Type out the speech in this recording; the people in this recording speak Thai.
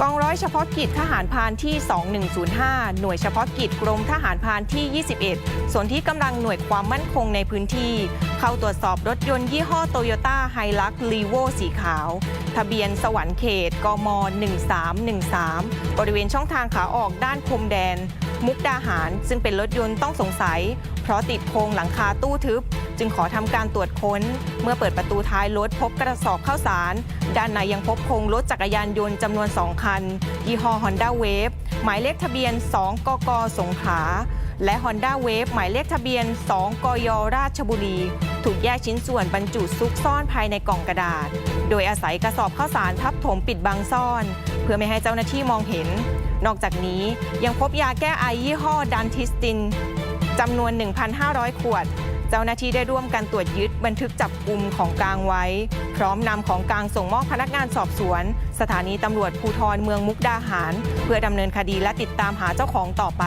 กองร้อยเฉพาะกิจทหารพานที่ 2105 หน่วยเฉพาะกิจกรมทหารพานที่ 21 ส่วนที่กำลังหน่วยความมั่นคงในพื้นที่ เข้าตรวจสอบรถยนต์ยี่ห้อโตโยต้าไฮลักลีโวสีขาว ทะเบียนสวรรค์เขต กม 1313 บริเวณช่องทางขาออกด้านพรมแดน มุกดาหาร ซึ่งเป็นรถยนต์ต้องสงสัย เพราะติดโครงหลังคาตู้ทึบ จึงขอทำการตรวจค้น เมื่อเปิดประตูท้ายรถพบกระสอบข้าวสาร ด้านในยังพบโครงรถจักรยานยนต์จำนวน 2 คัน ยี่ห้อ Honda Wave หมายเลขทะเบียน 2 กก สงขลา และ Honda Wave หมายเลขทะเบียน 2 กย ราชบุรี ถูกแยกชิ้นส่วนบรรจุซุกซ่อนภายในกล่องกระดาษ โดยอาศัยกระสอบข้าวสารทับถมปิดบังซ่อน เพื่อไม่ให้เจ้าหน้าที่มองเห็น นอกจากนี้ยังพบยาแก้ไอยี่ห้อดันทิสตินจำนวน 1,500 ขวด เจ้าหน้าที่ได้ร่วมกันตรวจยึดบันทึกจับกลุ่มของกลางไว้ พร้อมนำของกลางส่งมอบพนักงานสอบสวน สถานีตำรวจภูทรเมืองมุกดาหาร เพื่อดำเนินคดีและติดตามหาเจ้าของต่อไป